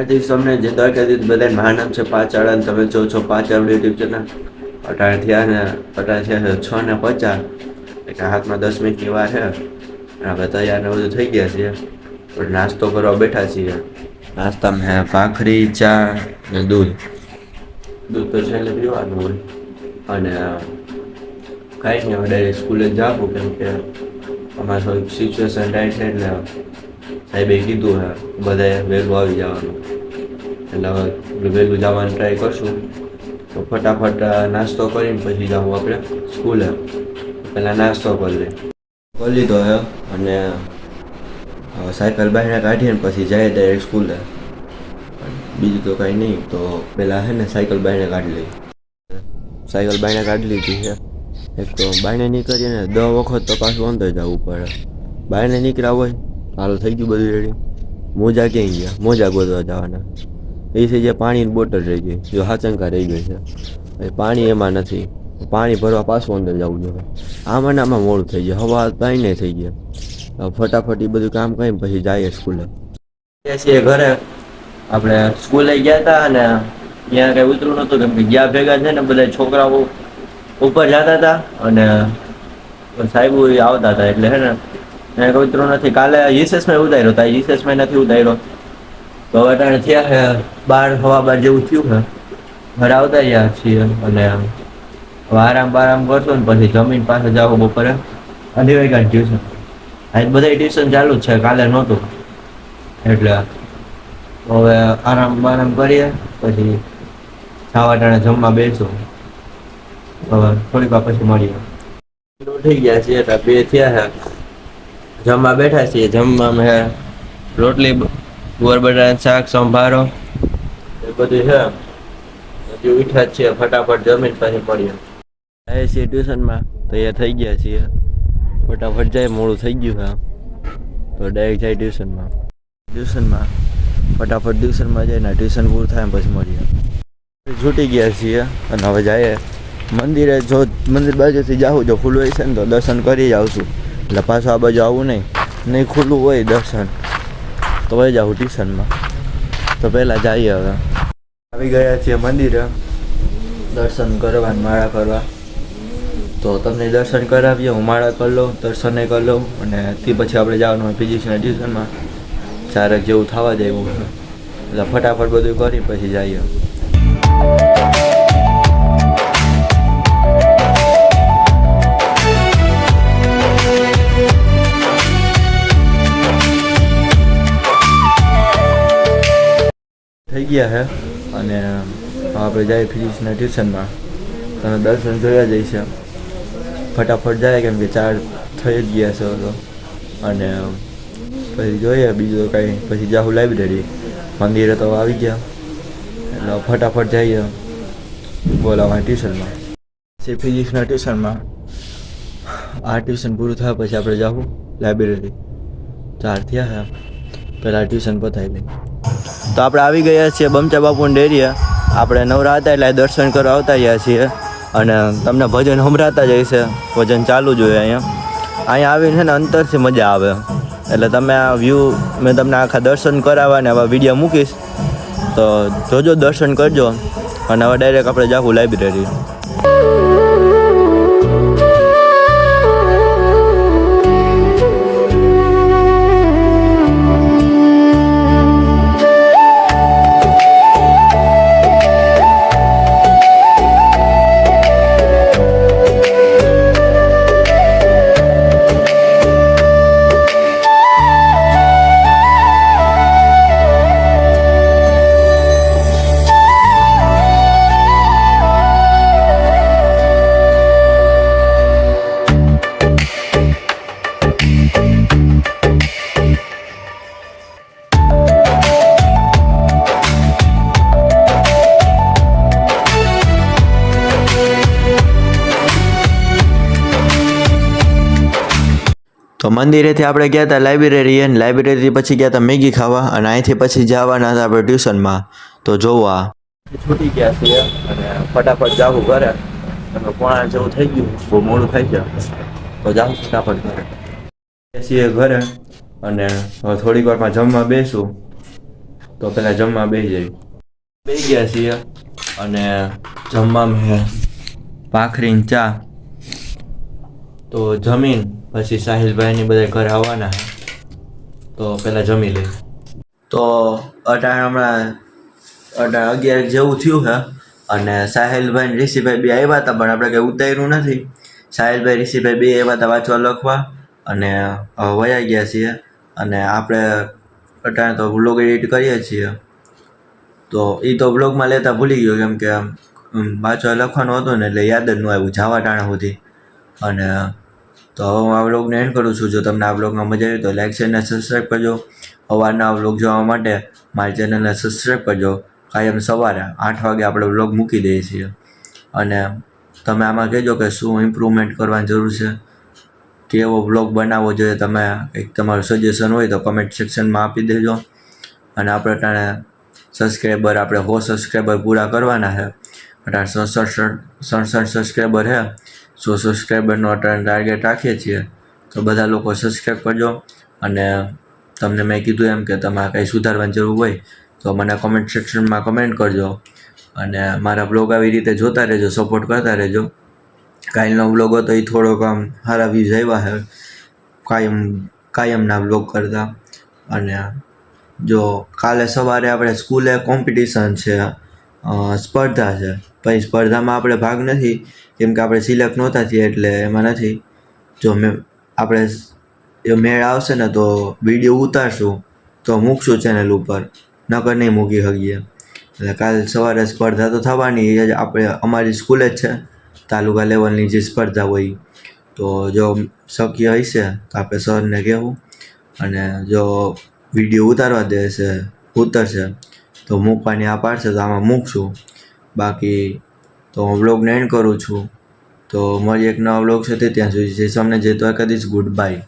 દ્વારકાધીશ તમને જે દ્વારકાધીશ બધાને મહાનામ છે પાંચ આળા તમે જો છો પાંચ આવડે યુટ્યુબ ચેનલ અઢાર થયા ને, અઢાર થયા છે, છ ને પચાસ. એટલે હાથમાં દસ મિનિટની વાર છે. આપણે તૈયાર ને બધું થઈ ગયા છીએ. પણ નાસ્તો કરવા બેઠા છીએ. નાસ્તામાં હે ભાખરી, ચા ને દૂધ. દૂધ તો છે એટલે પીવાનું હોય. અને કાંઈ નહીં, હવે સ્કૂલે જાવું કેમ કે અમારે સિચ્યુએશન ટાઈટ છે એટલે સાહેબે કીધું, હે, બધાએ વહેલું આવી જવાનું. એટલે હવે વહેલું જવાની ટ્રાય કરશું. તો ફટાફટ નાસ્તો કરીને પછી જાઉં આપણે સ્કૂલે. પહેલાં નાસ્તો કરી લઈએ. કરી લીધો હે અને સાયકલ બહાર કાઢીને પછી જાય ડાયરેક્ટ સ્કૂલે. બીજું તો કાંઈ નહીં, તો પહેલાં હે ને સાયકલ બહાર કાઢી લઈ સાયકલ બાયણે કાઢી લીધી છે. એક તો બાયણે નીકળીએ ને દસ વખત તો પાછું અંદર જવું પડે બાયણે નીકળ્યા હોય હાલ થઈ ગયું બધું રેડી મોજા ક્યાંય ગયા? મોજા ગોતવા જવાના. એ થઈ જાય પાણીની બોટલ રહી ગઈ. જો હાચંકા રહી ગઈ છે. પાણી એમાં નથી. પાણી ભરવા પાછું અંદર જવું જોઈએ. આમાં ને આમાં મોડું થઈ જાય હવા પાણી થઈ ગયા. ફટાફટ એ બધું કામ કરીને પછી જઈએ સ્કૂલે. ઘરે આપણે સ્કૂલે ગયા હતા અને ત્યાં કઈ ઉતરું નહોતું કેમ કે ગયા ભેગા છે ને બધા છોકરાઓ ઉપર જતા હતા અને સાહેબો આવતા હતા એટલે હે ને ત્યાં કઈ નથી. કાલે રિસેસમાં ઉતાર્યો હતા રિસેસમાં નથી ઉતાર્યો. તો હવે થયા છે બાર, હવા બાર જેવું થયું છે. ઘરે આવતા રહ્યા છીએ અને આરામ બારામ કરશો ને પછી જમીન પાસે જાઓ બપોરે. અઢી વાગ્યા ટ્યુશન આજ બધા ટ્યુશન ચાલુ જ છે, કાલે નહોતું. એટલે હવે આરામ બારામ કરીએ, પછી ખાવા ટાણે જમવા બેસું. હવે થોડીક વાર પછી મળીએ. થઈ ગયા છીએ બે થયા છે. જમવા બેઠા છીએ. જમવામાં હે રોટલી ગુવાર બટાકા, શાક, સંભારો. એ બધું છે. હજી ઉઠ્યા છીએ. ફટાફટ જમીન પછી પડ્યા જાય છીએ ટ્યુશનમાં. તો એ થઈ ગયા છીએ. ફટાફટ જાય. મોડું થઈ ગયું હા તો ડાયરેક્ટ જાય ટ્યુશનમાં. ટ્યુશનમાં. ફટાફટ ટ્યુશનમાં જઈને ટ્યુશન પૂરું થાય પછી મળીએ. છૂટી ગયા છીએ અને હવે જાય મંદિરે જો, મંદિર બાજુથી જાઉં જો ખુલ્લું છે ને તો દર્શન કરી જ આવશું. એટલે પાછું આ બાજુ આવું નહીં. નહીં ખુલ્લું હોય દર્શન. તો વહી જાઉં ટ્યુશનમાં. તો પહેલાં જઈએ હવે. આવી ગયા છીએ મંદિરે. દર્શન કરવા માળા કરવા. તો તમને દર્શન કરાવીએ, હું માળા કરી લઉં, દર્શને કરી લઉં અને તે પછી આપણે જવાનું હોય ફિઝિક્સના ટ્યુશનમાં. ચારક જેવું થવા જાય એટલે ફટાફટ બધું કરી પછી જઈએ. ગયા છે અને આપણે જઈએ ફિઝિક્સના ટ્યુશનમાં તમે દર્શન જોયા જઈશે ફટાફટ જાય કેમ કે ચાર થઈ જ ગયા છે તો. અને પછી જોઈએ બીજું કાંઈ. પછી જાહુ લાઇબ્રેરી મંદિરે તો આવી ગયા. એટલે ફટાફટ જઈએ બોલાવવા ટ્યુશનમાં પછી ફિઝિક્સના ટ્યુશનમાં આ ટ્યુશન પૂરું થયા પછી આપણે જાવું લાઇબ્રેરી ચાર થયા છે પહેલાં ટ્યુશન પતાવી લઈએ તો આપણે આવી ગયા છીએ બમચા બાપુની ડેરીએ. આપણે નવરા હતા એટલે દર્શન કરવા આવતા રહ્યા છીએ અને તમને ભજન સંભળાતા જ હશે. ભજન ચાલુ જ હોય અહીંયા. અહીંયા આવીને છે ને અંતરથી મજા આવે. એટલે તમે આ વ્યૂ મેં તમને આખા દર્શન કરાવવા ને આવા વીડિયો મૂકીશ. તો જોજો, દર્શન કરજો. અને હવે ડાયરેક્ટ આપણે જાવું લાઇબ્રેરી તો મંદિરેથી આપણે ગયા હતા લાઇબ્રેરી અને લાઇબ્રેરીથી પછી ગયા હતા મેગી ખાવા અને અહીંથી પછી જવાના હતા આપણે ટ્યુશનમાં. તો જોવા. છૂટી ગયા છીએ અને ફટાફટ જાવું ઘરે. અને પોણા જેવું થઈ ગયું. બહુ મોડું થઈ ગયા. તો જાઉં ફટાફટ ઘરે. છીએ ઘરે અને થોડીક વારમાં જમવા બેસું. તો પહેલાં જમવા બેસી જાય બેસી ગયા છીએ અને જમવામાં હે ભાખરીને ચા. તો જમીન પછી સાહિલભાઈની બધા ઘરે આવવાના તો પહેલાં જમી લઈએ તો અટાણ હમણાં અઢાર અગિયાર જેવું થયું છે અને સાહિલભાઈ ઋષિભાઈ બે આવ્યા હતા, પણ આપણે કંઈ ઉતાર્યું નથી. સાહિલભાઈ, ઋષિભાઈ બે આવ્યા હતા વાંચવા, લખવા. અને વયા ગયા છીએ. અને આપણે અટાણે તો વ્લોગ એડિટ કરીએ છીએ. તો એ તો વ્લોગમાં લેતા ભૂલી ગયો, કેમ કે વાંચવા, લખવાનું હતું ને એટલે યાદ જ ન આવ્યું, જાવા ટાણા સુધી. અને તો હવે હું આ વ્લોગને એન્ડ કરું છું. જો તમને આ વ્લોગમાં મજા આવી તો લાઈક શેર અને સબસ્ક્રાઈબ કરજો. અવારના વ્લોગ જોવા માટે મારી ચેનલને સબસ્ક્રાઈબ કરજો. કાયમ સવારે આઠ વાગે આપણે વ્લોગ મૂકી દઈએ છીએ. અને તમે આમાં કહેજો કે શું ઇમ્પ્રુવમેન્ટ કરવાની જરૂર છે. કેવો વ્લોગ બનાવવો જોઈએ તમે કંઈક તમારું સજેશન હોય તો કમેન્ટ સેક્શનમાં આપી દેજો. અને આપણે ટાણે સબસ્ક્રાઈબર આપણે હો સબસ્ક્રાઈબર પૂરા કરવાના છે. અઢાર સડસઠ સડસઠ સબસ્ક્રાઈબર છે. સો સબસ્ક્રાઈબરનો અટાણે ટાર્ગેટ રાખીએ છીએ, તો બધા લોકો સબસ્ક્રાઈબ કરજો. અને તમને મેં કીધું એમ કે તમારે કંઈ સુધારવાની જરૂર હોય, તો મને કોમેન્ટ સેક્શનમાં કમેન્ટ કરજો. અને મારા બ્લોગ આવી રીતે જોતા રહેજો સપોર્ટ કરતા રહેજો. કાલનો બ્લોગ હતો એ થોડોક આમ સારા વ્યૂઝ આવ્યા છે કાયમ, કાયમના બ્લોગ કરતાં. અને જો કાલે સવારે આપણે સ્કૂલે કોમ્પિટિશન છે સ્પર્ધા છે પછી સ્પર્ધામાં આપણે ભાગ નથી, કેમ કે આપણે સિલેક્ટ નહોતા થયા એટલે એમાં નથી. જો મેં આપણે જો મેળ આવશે ને તો વીડિયો ઉતારશું, તો મૂકશું ચેનલ ઉપર. નકર નહીં મૂકી શકીએ. એટલે કાલ સવારે સ્પર્ધા તો થવાની, એ જ આપણે, અમારી સ્કૂલે જ છે, તાલુકા લેવલની જે સ્પર્ધા હોય. તો જો શક્ય હશે તો આપણે સરને કહેવું. અને જો વીડિયો ઉતારવા દેશે, ઉતરશે, તો મૂકવાની આ પાડશે, તો આમાં મૂકશું. બાકી તો હું વ્લોગને એન્ડ કરું છું. તો મળીએ એક નવા વ્લોગ સાથે, ત્યાં સુધી જે તમને જે કદીશ ગુડ બાય